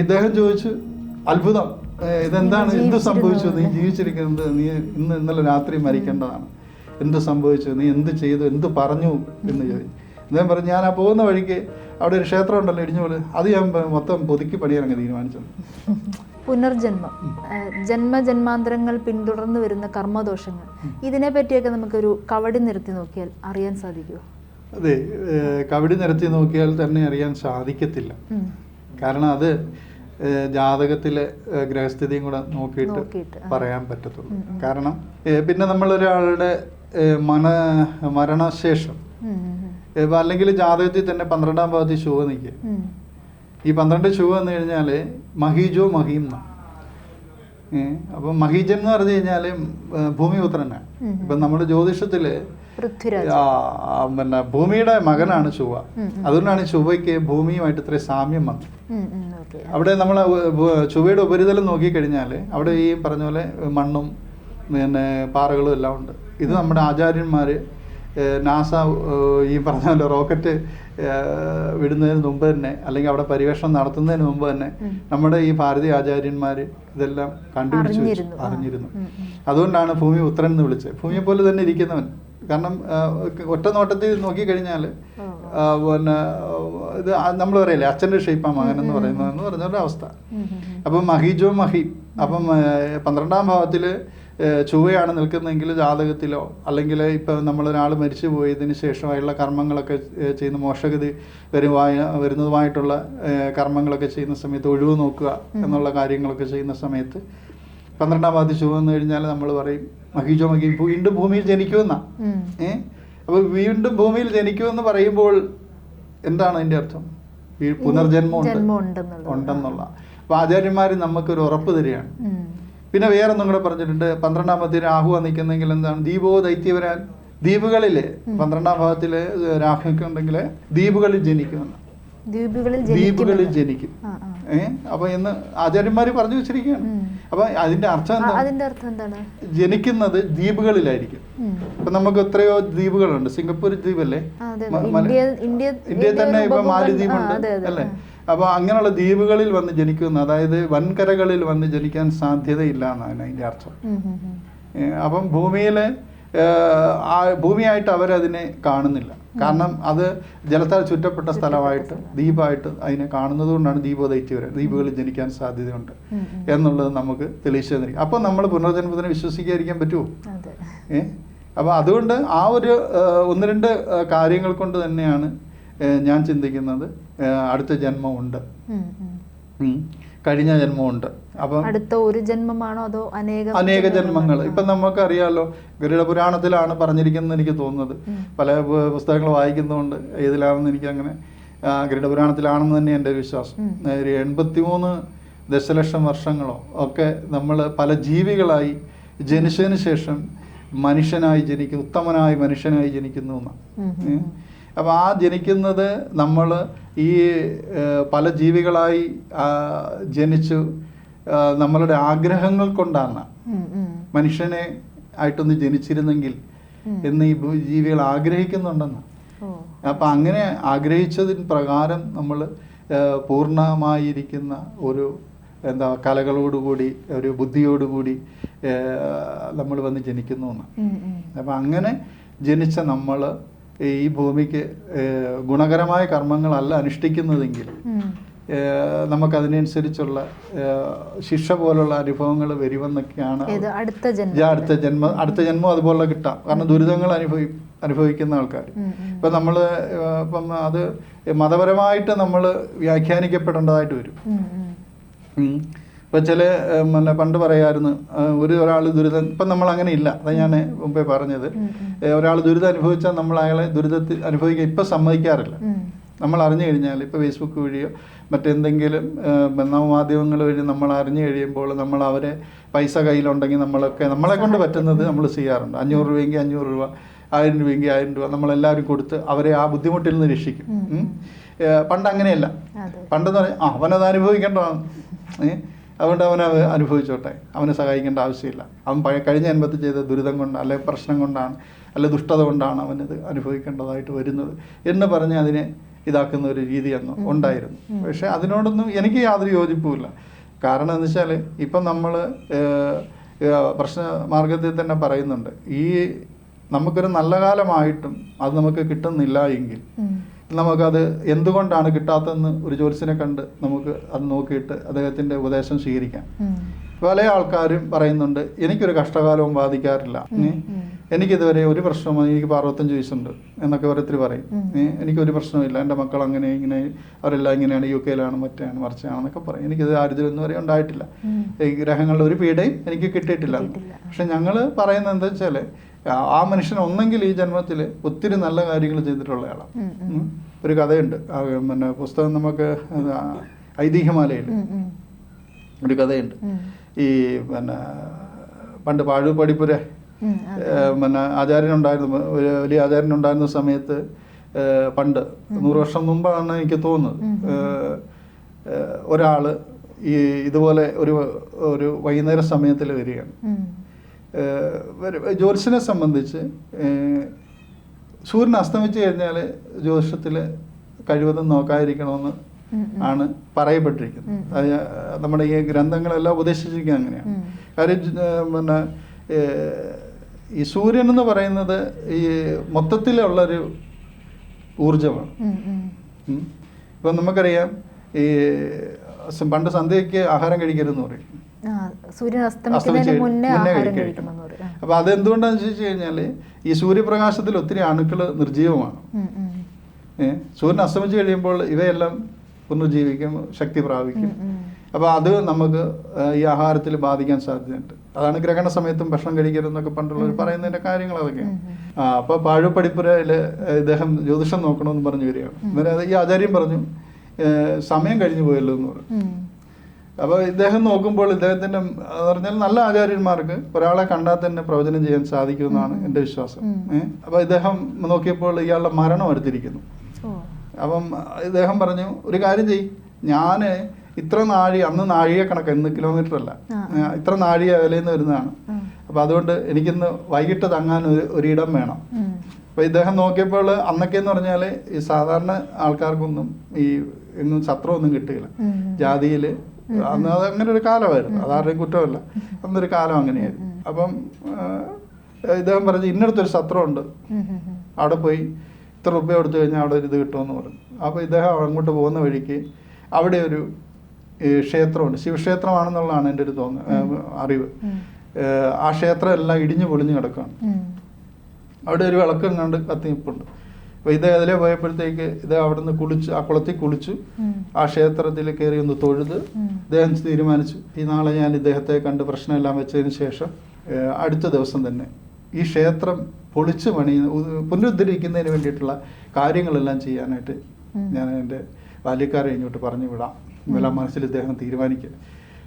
ഇദ്ദേഹം ചോദിച്ചു അത്ഭുതം. ഇതെന്താണ്? എന്ത് സംഭവിച്ചു? നീ ജീവിച്ചിരിക്കുന്നത് നീ ഇന്ന് ഇന്നലെ രാത്രി മരിക്കേണ്ടതാണ്. എന്ത് സംഭവിച്ചു? നീ എന്ത് ചെയ്തു? എന്ത് പറഞ്ഞു? എന്ന് ചോദിച്ചു അദ്ദേഹം പറഞ്ഞു ഞാൻ ആ പോകുന്ന വഴിക്ക് അവിടെ ഒരു ക്ഷേത്രം ഉണ്ടല്ലോ ഇടിഞ്ഞുപോലെ അത് ഞാൻ മൊത്തം പുതുക്കി പണിയാനങ്ങ് തീരുമാനിച്ചത്. പുനർജന്മം. ജന്മജന്മാന്തരങ്ങൾ പിന്തുടർന്ന് വരുന്ന കർമ്മദോഷങ്ങൾ. ഇതിനെ പറ്റിയൊക്കെ നമുക്കൊരു കവടി നിർത്തി നോക്കിയാൽ അറിയാൻ സാധിക്കുമോ അതെ കവടി നിരത്തി നോക്കിയാൽ തന്നെ അറിയാൻ സാധിക്കത്തില്ല. കാരണം അത് ജാതകത്തിലെ ഗ്രഹസ്ഥിതിയും കൂടെ നോക്കിയിട്ട് പറയാൻ പറ്റത്തുള്ളൂ. കാരണം പിന്നെ നമ്മൾ ഒരാളുടെ മന മരണശേഷം അല്ലെങ്കിൽ ജാതകത്തിൽ തന്നെ പന്ത്രണ്ടാം ഭാഗത്ത് ശുഭ നിൽക്കുക. ഈ പന്ത്രണ്ട് ശുഭ എന്ന് കഴിഞ്ഞാൽ മഹീജോ മഹീം എന്നാണ് അപ്പം മഹീജൻ എന്ന് പറഞ്ഞു കഴിഞ്ഞാൽ ഭൂമിപുത്രനാണ് ഇപ്പൊ നമ്മുടെ ജ്യോതിഷത്തിൽ പിന്നെ ഭൂമിയുടെ മകനാണ് ചൊവ്വ ഉം. അതുകൊണ്ടാണ് ചൊവ്വയ്ക്ക് ഭൂമിയുമായിട്ട് ഇത്രയും സാമ്യം വന്നത്. അവിടെ നമ്മൾ ചൊവ്വയുടെ ഉപരിതലം നോക്കിക്കഴിഞ്ഞാൽ അവിടെ ഈ പറഞ്ഞ പോലെ മണ്ണും പിന്നെ പാറകളും എല്ലാം ഉണ്ട്. ഇത് നമ്മുടെ ആചാര്യന്മാർ നാസ ഈ പറഞ്ഞ പോലെ റോക്കറ്റ് വിടുന്നതിന് മുമ്പ് തന്നെ അല്ലെങ്കിൽ അവിടെ പരിവേഷണം നടത്തുന്നതിന് മുമ്പ് തന്നെ നമ്മുടെ ഈ ഭാരതീയ ആചാര്യന്മാർ ഇതെല്ലാം കണ്ടുപിടിച്ചു വെച്ചു. അറിഞ്ഞിരുന്നു. അതുകൊണ്ടാണ് ഭൂമി ഉത്തരൻ എന്ന് വിളിച്ചത്. ഭൂമിയെ പോലെ തന്നെ ഇരിക്കുന്നവൻ. കാരണം ഒറ്റ നോട്ടത്തിൽ നോക്കിക്കഴിഞ്ഞാൽ പിന്നെ ഇത് നമ്മൾ പറയില്ലേ അച്ഛന്റെ ഷേപ്പാ മകൻ എന്ന് പറയുന്നത് എന്ന് പറഞ്ഞ ഒരു അവസ്ഥ. അപ്പം മഹീജോ മഹി അപ്പം പന്ത്രണ്ടാം ഭാവത്തിൽ ചൊവ്വയാണ് നിൽക്കുന്നതെങ്കിൽ ജാതകത്തിലോ അല്ലെങ്കിൽ ഇപ്പം നമ്മളൊരാൾ മരിച്ചു പോയതിന് ശേഷമായുള്ള കർമ്മങ്ങളൊക്കെ ചെയ്യുന്ന മോശഗതി വരുവായ വരുന്നതുമായിട്ടുള്ള കർമ്മങ്ങളൊക്കെ ചെയ്യുന്ന സമയത്ത് ഒഴിവ് നോക്കുക എന്നുള്ള കാര്യങ്ങളൊക്കെ ചെയ്യുന്ന സമയത്ത് പന്ത്രണ്ടാം പാതി എന്ന് കഴിഞ്ഞാൽ നമ്മൾ പറയും മഹീജോ മഹി വീണ്ടും ഭൂമിയിൽ ജനിക്കുമെന്നാ. ഏ? അപ്പോൾ വീണ്ടും ഭൂമിയിൽ ജനിക്കുമെന്ന് പറയുമ്പോൾ എന്താണ് അതിന്റെ അർത്ഥം? പുനർജന്മം. ഉണ്ടെന്നുള്ള. അപ്പോൾ ആചാര്യന്മാർ നമുക്കൊരു ഉറപ്പ് തരികയാണ്. പിന്നെ വേറൊന്നും കൂടെ പറഞ്ഞിട്ടുണ്ട്. പന്ത്രണ്ടാമത്തെ രാഹു നിൽക്കുന്നെങ്കിൽ എന്താണ്? ദീപോ ദൈത്യവരാൻ ദ്വീപുകളിലെ പന്ത്രണ്ടാം ഭാഗത്തിൽ രാഹുക്ക് ഉണ്ടെങ്കിൽ ദ്വീപുകളിൽ ജനിക്കുമെന്ന് ദ്വീപുകളിൽ. ജനിക്കും ഏഹ് അപ്പൊ ഇന്ന് ആചാര്യന്മാര് പറഞ്ഞു വെച്ചിരിക്കുകയാണ്. അപ്പൊ അതിന്റെ അർത്ഥം എന്താണ്? ജനിക്കുന്നത് ദ്വീപുകളിലായിരിക്കും. ഇപ്പൊ നമുക്ക് എത്രയോ ദ്വീപുകളുണ്ട്. സിംഗപ്പൂർ ദ്വീപല്ലേ? ഇന്ത്യ തന്നെ ഇപ്പൊ. മാലിദ്വീപുണ്ട്. അല്ലേ? ആ. അപ്പൊ അങ്ങനെയുള്ള ദ്വീപുകളിൽ വന്ന് ജനിക്കുന്ന അതായത് വൻകരകളിൽ വന്ന് ജനിക്കാൻ സാധ്യതയില്ല എന്നാണ് അതിന്റെ അർത്ഥം. അപ്പം ഭൂമിയിൽ ആ ഭൂമിയായിട്ട് അവരതിനെ കാണുന്നില്ല. കാരണം അത് ജലത്താൽ ചുറ്റപ്പെട്ട സ്ഥലമായിട്ട് ദ്വീപായിട്ട് അതിനെ കാണുന്നത് കൊണ്ടാണ് ദീപോദൈത്യം വരെ ദ്വീപുകളിൽ ജനിക്കാൻ സാധ്യതയുണ്ട്. എന്നുള്ളത് നമുക്ക് തെളിയിച്ചു തന്നിരിക്കും അപ്പോൾ നമ്മൾ പുനർജന്മത്തിനെ വിശ്വസിക്കാതിരിക്കാൻ പറ്റുമോ? അതെ. ഏ അപ്പോൾ അതുകൊണ്ട് ആ ഒരു ഒന്ന് രണ്ട് കാര്യങ്ങൾ കൊണ്ട് തന്നെയാണ് ഞാൻ ചിന്തിക്കുന്നത് അടുത്ത ജന്മമുണ്ട്. കഴിഞ്ഞ ജന്മമുണ്ട്. അപ്പം അടുത്ത ഒരു ജന്മമാണോ അതോ അനേക അനേക ജന്മങ്ങൾ? ഇപ്പൊ ഗരുഡ പുരാണത്തിലാണ് പറഞ്ഞിരിക്കുന്നത് എനിക്ക് തോന്നുന്നത്. പല പുസ്തകങ്ങൾ വായിക്കുന്നതുകൊണ്ട് ഏതിലാണെന്ന് എനിക്ക് അങ്ങനെ ഗരുഡ പുരാണത്തിലാണെന്ന് തന്നെ എന്റെ ഒരു വിശ്വാസം. ഒരു എൺപത്തിമൂന്ന് ദശലക്ഷം വർഷങ്ങളോ ഒക്കെ നമ്മൾ പല ജീവികളായി ജനിച്ചതിന് ശേഷം മനുഷ്യനായി ജനിക്കുന്നു ഉത്തമനായി മനുഷ്യനായി ജനിക്കുന്നു എന്നാണ്. അപ്പോൾ ആ ജനിക്കുന്നത് നമ്മൾ ഈ പല ജീവികളായി ജനിച്ചു നമ്മളുടെ ആഗ്രഹങ്ങൾ കൊണ്ടാണ്. മനുഷ്യനെ ആയിട്ടൊന്ന് ജനിച്ചിരുന്നെങ്കിൽ. എന്ന് ഈ ജീവികൾ ആഗ്രഹിക്കുന്നുണ്ടെന്ന് അപ്പം അങ്ങനെ ആഗ്രഹിച്ചതിന് പ്രകാരം നമ്മൾ പൂർണമായിരിക്കുന്ന ഒരു എന്താ കലകളോടുകൂടി ഒരു ബുദ്ധിയോടുകൂടി നമ്മൾ വന്ന് ജനിക്കുന്നു എന്ന്. അപ്പം അങ്ങനെ ജനിച്ച നമ്മൾ ഈ ഭൂമിക്ക് ഗുണകരമായ കർമ്മങ്ങളല്ല അനുഷ്ഠിക്കുന്നതെങ്കിൽ നമുക്ക് അതിനനുസരിച്ചുള്ള നമുക്കതിനനുസരിച്ചുള്ള ശിക്ഷ പോലുള്ള അനുഭവങ്ങൾ വരുമെന്നൊക്കെയാണ് അടുത്ത ജന്മം അടുത്ത ജന്മ അടുത്ത ജന്മം അതുപോലെ കിട്ടാം. കാരണം ദുരിതങ്ങൾ അനുഭവി അനുഭവിക്കുന്ന ആൾക്കാർ. ഇപ്പം നമ്മൾ ഇപ്പം അത് മതപരമായിട്ട് നമ്മൾ വ്യാഖ്യാനിക്കപ്പെടേണ്ടതായിട്ട് വരും. ഇപ്പം ചില പിന്നെ പണ്ട് പറയായിരുന്നു ഒരു ഒരാൾ ദുരിതം ഇപ്പം നമ്മൾ അങ്ങനെ ഇല്ല. അതാണ് ഞാൻ മുമ്പേ പറഞ്ഞത്. ഒരാൾ ദുരിതം അനുഭവിച്ചാൽ നമ്മൾ അയാളെ ദുരിതത്തിൽ അനുഭവിക്കാൻ ഇപ്പം സമ്മതിക്കാറില്ല. നമ്മൾ അറിഞ്ഞു കഴിഞ്ഞാൽ ഇപ്പോൾ ഫേസ്ബുക്ക് വഴിയോ മറ്റെന്തെങ്കിലും ഏഹ്, നവമാധ്യമങ്ങൾ വഴി നമ്മൾ അറിഞ്ഞു കഴിയുമ്പോൾ നമ്മൾ അവരെ പൈസ കയ്യിലുണ്ടെങ്കിൽ നമ്മളൊക്കെ നമ്മളെ കൊണ്ട് പറ്റുന്നത് നമ്മൾ ചെയ്യാറുണ്ട്. അഞ്ഞൂറ് രൂപയെങ്കിൽ അഞ്ഞൂറ് രൂപ ആയിരം രൂപയെങ്കിൽ ആയിരം രൂപ നമ്മളെല്ലാവരും കൊടുത്ത് അവരെ ആ ബുദ്ധിമുട്ടിൽ നിന്ന് രക്ഷിക്കും. പണ്ട് അങ്ങനെയല്ല. പണ്ടെന്ന് പറഞ്ഞാൽ അവനത് അനുഭവിക്കേണ്ടതാണ് ഏ അതുകൊണ്ട് അവൻ അത് അനുഭവിച്ചോട്ടെ. അവനെ സഹായിക്കേണ്ട ആവശ്യമില്ല. അവൻ പഴയ കഴിഞ്ഞ ജന്മത്തിൽ ചെയ്ത ദുരിതം കൊണ്ട് അല്ലെ പ്രശ്നം കൊണ്ടാണ് അല്ലെ ദുഷ്ടത കൊണ്ടാണ് അവനത് അനുഭവിക്കേണ്ടതായിട്ട് വരുന്നത് എന്ന് പറഞ്ഞ് അതിനെ ഇതാക്കുന്ന ഒരു രീതി അന്ന് ഉണ്ടായിരുന്നു. പക്ഷെ അതിനോടൊന്നും എനിക്ക് യാതൊരു യോജിപ്പുമില്ല. കാരണം എന്ന് വെച്ചാൽ ഇപ്പം നമ്മൾ പ്രശ്ന മാർഗത്തിൽ തന്നെ പറയുന്നുണ്ട്. ഈ നമുക്കൊരു നല്ല കാലമായിട്ടും അത് നമുക്ക് കിട്ടുന്നില്ല എങ്കിൽ. നമുക്കത് എന്തുകൊണ്ടാണ് കിട്ടാത്തതെന്ന് ഒരു ജ്യോത്സ്യനെ കണ്ട് നമുക്ക് അത് നോക്കിയിട്ട് അദ്ദേഹത്തിന്റെ ഉപദേശം സ്വീകരിക്കാം പല ആൾക്കാരും പറയുന്നുണ്ട് എനിക്കൊരു കഷ്ടകാലവും ബാധിക്കാറില്ല. എനിക്കിതുവരെ ഒരു പ്രശ്നവും എനിക്ക് പാർവത്തഞ്ച് വയസ്സുണ്ട് എന്നൊക്കെ ഓരോരുത്തർ പറയും? എനിക്കൊരു പ്രശ്നമില്ല എന്റെ മക്കൾ അങ്ങനെ ഇങ്ങനെ അവരെല്ലാം ഇങ്ങനെയാണ് യു കെയിലാണ് മറ്റാണ് മറിച്ചാണെന്നൊക്കെ പറയും എനിക്കിത് ദാരിദ്ര്യം വരെ ഉണ്ടായിട്ടില്ല. ഈ ഗ്രഹങ്ങളുടെ ഒരു പീഡയും എനിക്ക് കിട്ടിയിട്ടില്ല കിട്ടിയിട്ടില്ല. പക്ഷെ ഞങ്ങൾ പറയുന്നത് എന്താ വെച്ചാൽ ആ മനുഷ്യൻ ഒന്നെങ്കിൽ ഈ ജന്മത്തിൽ ഒത്തിരി നല്ല കാര്യങ്ങൾ ചെയ്തിട്ടുള്ളയാളാണ് ഉം. ഉം. ഒരു കഥയുണ്ട് പിന്നെ പുസ്തകം നമുക്ക് ഐതിഹ്യമാലയിൽ. ഒരു കഥയുണ്ട് ഈ പിന്നെ പണ്ട് പാഴു പടിപ്പുര ഉം, അതെ. ഏഹ്, പിന്നെ ആചാര്യനുണ്ടായിരുന്നു ഒരു വലിയ ആചാര്യനുണ്ടായിരുന്ന സമയത്ത് പണ്ട് നൂറ് വർഷം മുമ്പാണ് എനിക്ക് തോന്നുന്നത് ഒരാൾ ഈ ഇതുപോലെ ഒരു ഒരു വൈകുന്നേര സമയത്തിൽ വരികയാണ് ജ്യോത്സ്യനെ സംബന്ധിച്ച് സൂര്യൻ അസ്തമിച്ച് കഴിഞ്ഞാൽ ജ്യോതിഷത്തിൽ കഴിവതും നോക്കാതിരിക്കണമെന്ന്. ആണ് പറയപ്പെട്ടിരിക്കുന്നത് അത് നമ്മുടെ ഈ ഗ്രന്ഥങ്ങളെല്ലാം ഉപദേശിച്ചിരിക്കുന്നത് അങ്ങനെയാണ്. കാര്യം പിന്നെ ഈ സൂര്യൻ എന്ന് പറയുന്നത് ഈ മൊത്തത്തിലുള്ളൊരു ഊർജമാണ്. ഇപ്പം നമുക്കറിയാം ഈ പണ്ട് സന്ധ്യയ്ക്ക് ആഹാരം കഴിക്കരുതെന്ന് പറയും സൂര്യൻ അസ്തമിക്കുന്നതിന് മുന്നേ ആഹാരം കഴിക്കണം. അപ്പോൾ അതെന്തുകൊണ്ടാണെന്ന് ചോദിച്ചു കഴിഞ്ഞാൽ ഈ സൂര്യപ്രകാശത്തിൽ ഒത്തിരി അണുക്കൾ നിർജീവമാണ്. സൂര്യൻ അസ്തമിച്ച് കഴിയുമ്പോൾ ഇവയെല്ലാം പുനർജീവിക്കും ശക്തി പ്രാപിക്കും. അപ്പോൾ അത് നമുക്ക് ഈ ആഹാരത്തിൽ ബാധിക്കാൻ സാധ്യതയുണ്ട്. അതാണ് ഗ്രഹണ സമയത്തും ഭക്ഷണം കഴിക്കരുതെന്നൊക്കെ പണ്ടുള്ളവർ പറയുന്നതിന്റെ കാര്യങ്ങൾ അതൊക്കെയാണ്. ആ അപ്പോൾ പാഴുപടിപ്പുരയിൽ ഇദ്ദേഹം ജ്യോതിഷം നോക്കണമെന്ന് പറഞ്ഞു വരികയാണ്. അന്നേരം ഈ ആചാര്യം പറഞ്ഞു സമയം കഴിഞ്ഞു പോയല്ലോ എന്ന് പറഞ്ഞു. അപ്പോൾ ഇദ്ദേഹം നോക്കുമ്പോൾ ഇദ്ദേഹത്തിന്റെ എന്ന് പറഞ്ഞാൽ നല്ല ആചാര്യന്മാർക്ക് ഒരാളെ കണ്ടാൽ തന്നെ പ്രവചനം ചെയ്യാൻ സാധിക്കുമെന്നാണ് എന്റെ വിശ്വാസം. അപ്പോൾ ഇദ്ദേഹം നോക്കിയപ്പോൾ ഇയാളുടെ മരണം അടുത്തിരിക്കുന്നു. അപ്പം ഇദ്ദേഹം പറഞ്ഞു ഒരു കാര്യം ചെയ് ഞാൻ ഇത്ര നാഴി അന്ന് നാഴിക കണക്ക് ഇന്ന് കിലോമീറ്റർ അല്ല. ഇത്ര നാഴിക വിലയിൽ നിന്ന് വരുന്നതാണ് അപ്പം അതുകൊണ്ട് എനിക്കിന്ന് വൈകിട്ട് തങ്ങാൻ ഒരു ഒരിടം വേണം. അപ്പോൾ ഇദ്ദേഹം നോക്കിയപ്പോൾ അന്നൊക്കെ എന്ന് പറഞ്ഞാൽ ഈ സാധാരണ ആൾക്കാർക്കൊന്നും ഈ എങ്ങും സത്രമൊന്നും കിട്ടുകയില്ല. ജാതിയിൽ അന്ന് അത് അങ്ങനെ ഒരു കാലമായിരുന്നു. അതാരുടെയും കുറ്റമല്ല. അന്നൊരു കാലം അങ്ങനെയായിരുന്നു. അപ്പം ഇദ്ദേഹം പറഞ്ഞു ഇന്നടത്തൊരു സത്രമുണ്ട്. അവിടെ പോയി ഇത്ര റുപ്യ കൊടുത്തു കഴിഞ്ഞാൽ അവിടെ ഒരു ഇത് കിട്ടുമെന്ന് പറഞ്ഞു. അപ്പോൾ ഇദ്ദേഹം അങ്ങോട്ട് പോകുന്ന വഴിക്ക് അവിടെ ഒരു ക്ഷേത്രമുണ്ട്. ശിവക്ഷേത്രമാണെന്നുള്ളതാണ് എന്റെ ഒരു തോന്നുന്നത് അറിവ്. ആ ക്ഷേത്രം എല്ലാം ഇടിഞ്ഞു പൊളിഞ്ഞു കിടക്കുകയാണ്. അവിടെ ഒരു വിളക്കം കണ്ട് കത്തി നിൽപ്പുണ്ട് അപ്പോൾ ഇത് അതിലെ പോയപ്പോഴത്തേക്ക് ഇത് അവിടെ നിന്ന് കുളിച്ച് ആ കുളത്തിൽ കുളിച്ചു ആ ക്ഷേത്രത്തിൽ കയറി ഒന്ന് തൊഴുത്. ഇദ്ദേഹം തീരുമാനിച്ചു. ഈ നാളെ ഞാൻ ഇദ്ദേഹത്തെ കണ്ട് പ്രശ്നമെല്ലാം വെച്ചതിന് ശേഷം അടുത്ത ദിവസം തന്നെ ഈ ക്ഷേത്രം പൊളിച്ചു പണി പുനരുദ്ധരിക്കുന്നതിന് വേണ്ടിയിട്ടുള്ള കാര്യങ്ങളെല്ലാം ചെയ്യാനായിട്ട് ഞാൻ എന്റെ ബാല്യക്കാരെ ഇങ്ങോട്ട് പറഞ്ഞു വിടാം. എന്നെല്ലാം മനസ്സിൽ ഇദ്ദേഹം തീരുമാനിക്കുക.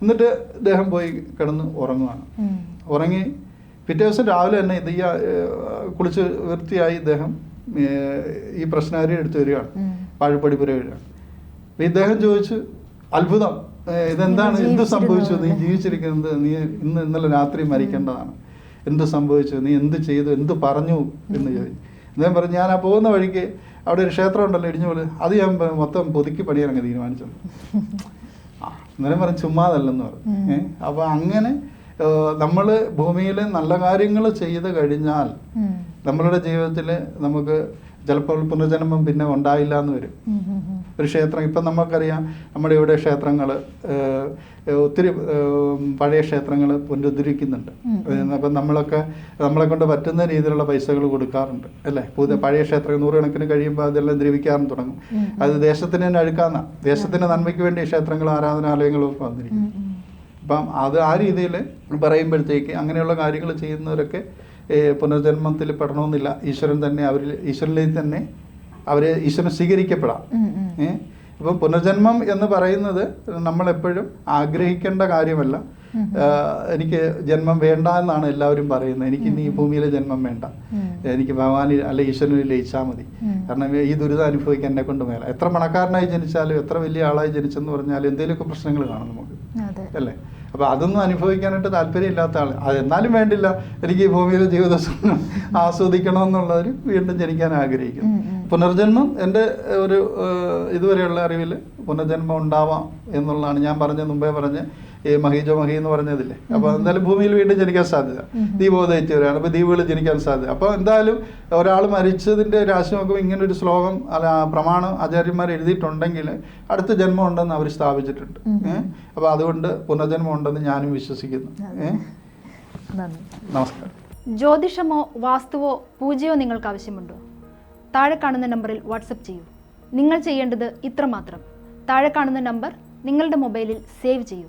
എന്നിട്ട് ഇദ്ദേഹം പോയി കിടന്ന് ഉറങ്ങുകയാണ് ഉറങ്ങി പിറ്റേ ദിവസം രാവിലെ തന്നെ ഇത് കുളിച്ച് വൃത്തിയായി ഇദ്ദേഹം ഈ പ്രശ്നാരി എടുത്തു വരികയാണ്. ഉം. പാഴ്പടിപ്പുര വരികയാണ്. അപ്പൊ ഇദ്ദേഹം ചോദിച്ചു അത്ഭുതം. ഇതെന്താണ്? എന്ത് സംഭവിച്ചു? നീ ജീവിച്ചിരിക്കുന്നത് നീ ഇന്ന് ഇന്നലെ രാത്രി മരിക്കേണ്ടതാണ്. എന്ത് സംഭവിച്ചു? നീ എന്ത് ചെയ്തു? എന്ത് പറഞ്ഞു? എന്ന് ചോദിച്ചു. അദ്ദേഹം പറഞ്ഞു ഞാൻ ആ പോകുന്ന വഴിക്ക് അവിടെ ഒരു ക്ഷേത്രം ഉണ്ടല്ലോ ഇടിഞ്ഞു പോലെ അത് ഞാൻ മൊത്തം പുതുക്കി പണിയാനങ്ങ് തീരുമാനിച്ചത്. ആ, അന്നേരം പറഞ്ഞു ചുമ്മാതല്ലെന്ന് പറഞ്ഞു. ഏഹ് അപ്പൊ അങ്ങനെ നമ്മൾ ഭൂമിയിൽ നല്ല കാര്യങ്ങൾ ചെയ്ത് കഴിഞ്ഞാൽ നമ്മളുടെ ജീവിതത്തിൽ നമുക്ക് ചിലപ്പോൾ പുനർജന്മം പിന്നെ ഉണ്ടായില്ല എന്ന് വരും. ഒരു ക്ഷേത്രം ഇപ്പം നമുക്കറിയാം നമ്മുടെ ഇവിടെ ക്ഷേത്രങ്ങൾ ഒത്തിരി പഴയ ക്ഷേത്രങ്ങൾ പുനരുദ്ധരിക്കുന്നുണ്ട്. അപ്പം നമ്മളൊക്കെ നമ്മളെ കൊണ്ട് പറ്റുന്ന രീതിയിലുള്ള പൈസകൾ കൊടുക്കാറുണ്ട് അല്ലേ? പുതിയ പഴയ ക്ഷേത്രങ്ങൾ നൂറുകണക്കിന് കഴിയുമ്പോൾ അതെല്ലാം ദ്രവിക്കാറും തുടങ്ങും. അത് ദേശത്തിന് തന്നെ അഴുക്കാന്ന. ദേശത്തിന്റെ നന്മയ്ക്ക് വേണ്ടി ക്ഷേത്രങ്ങളും ആരാധനാലയങ്ങളും ഒക്കെ വന്നിരിക്കും. അപ്പം അത് ആ രീതിയിൽ പറയുമ്പോഴത്തേക്ക് അങ്ങനെയുള്ള കാര്യങ്ങൾ ചെയ്യുന്നവരൊക്കെ പുനർജന്മത്തിൽ പെടണമെന്നില്ല. ഈശ്വരൻ തന്നെ അവരിൽ ഈശ്വരനിൽ തന്നെ അവർ ഈശ്വരൻ സ്വീകരിക്കപ്പെടാം. ഉം, ഉം. ഏ ഇപ്പം പുനർജന്മം എന്ന് പറയുന്നത് നമ്മളെപ്പോഴും ആഗ്രഹിക്കേണ്ട കാര്യമല്ല. എനിക്ക് ജന്മം വേണ്ട എന്നാണ് എല്ലാവരും പറയുന്നത്. എനിക്ക് ഇനി ഈ ഭൂമിയിലെ ജന്മം വേണ്ട. എനിക്ക് ഭഗവാനിൽ അല്ലെ ഈശ്വരനിൽ ലയിച്ചാൽ മതി. കാരണം ഈ ദുരിതം അനുഭവിക്കാൻ എന്നെ കൊണ്ട് മേല. എത്ര മണക്കാരനായി ജനിച്ചാലും എത്ര വലിയ ആളായി ജനിച്ചെന്ന് പറഞ്ഞാലും എന്തെങ്കിലുമൊക്കെ പ്രശ്നങ്ങൾ കാണും നമുക്ക്. അല്ലേ? അപ്പോൾ അതൊന്നും അനുഭവിക്കാനായിട്ട് താല്പര്യമില്ലാത്ത ആൾ അത് എന്നാലും വേണ്ടില്ല. എനിക്ക് ഈ ഭൂമിയിലെ ജീവിത ആസ്വദിക്കണമെന്നുള്ളവർ വീണ്ടും ജനിക്കാൻ ആഗ്രഹിക്കുന്നു. പുനർജന്മം എന്റെ ഒരു ഇതുവരെയുള്ള അറിവിൽ പുനർജന്മം ഉണ്ടാവാം എന്നുള്ളതാണ് ഞാൻ പറഞ്ഞ മുമ്പേ പറഞ്ഞ ഈ മഹീജോ മഹി എന്ന് പറഞ്ഞതില്ലേ അപ്പോൾ എന്തായാലും ഭൂമിയിൽ വീണ്ടും ജനിക്കാൻ സാധ്യത. ദീപോദയിച്ചവരാണ്. അപ്പോൾ ദ്വീപുകൾ ജനിക്കാൻ സാധ്യത. അപ്പോൾ എന്തായാലും ഒരാൾ മരിച്ചതിന്റെ രാശി നോക്കുമ്പോൾ ഇങ്ങനെ ഒരു ശ്ലോകം അല്ല പ്രമാണം ആചാര്യന്മാർ എഴുതിയിട്ടുണ്ടെങ്കിൽ അടുത്ത ജന്മം ഉണ്ടെന്ന് അവർ സ്ഥാപിച്ചിട്ടുണ്ട്. ഏഹ് അപ്പോൾ അതുകൊണ്ട് പുനർജന്മം ഉണ്ടെന്ന് ഞാനും വിശ്വസിക്കുന്നു. നമസ്കാരം. ജ്യോതിഷമോ വാസ്തുവോ പൂജയോ നിങ്ങൾക്ക് ആവശ്യമുണ്ടോ? താഴെ കാണുന്ന നമ്പറിൽ വാട്സപ്പ് ചെയ്യൂ. നിങ്ങൾ ചെയ്യേണ്ടത് ഇത്രമാത്രം. താഴെ കാണുന്ന നമ്പർ നിങ്ങളുടെ മൊബൈലിൽ സേവ് ചെയ്യൂ.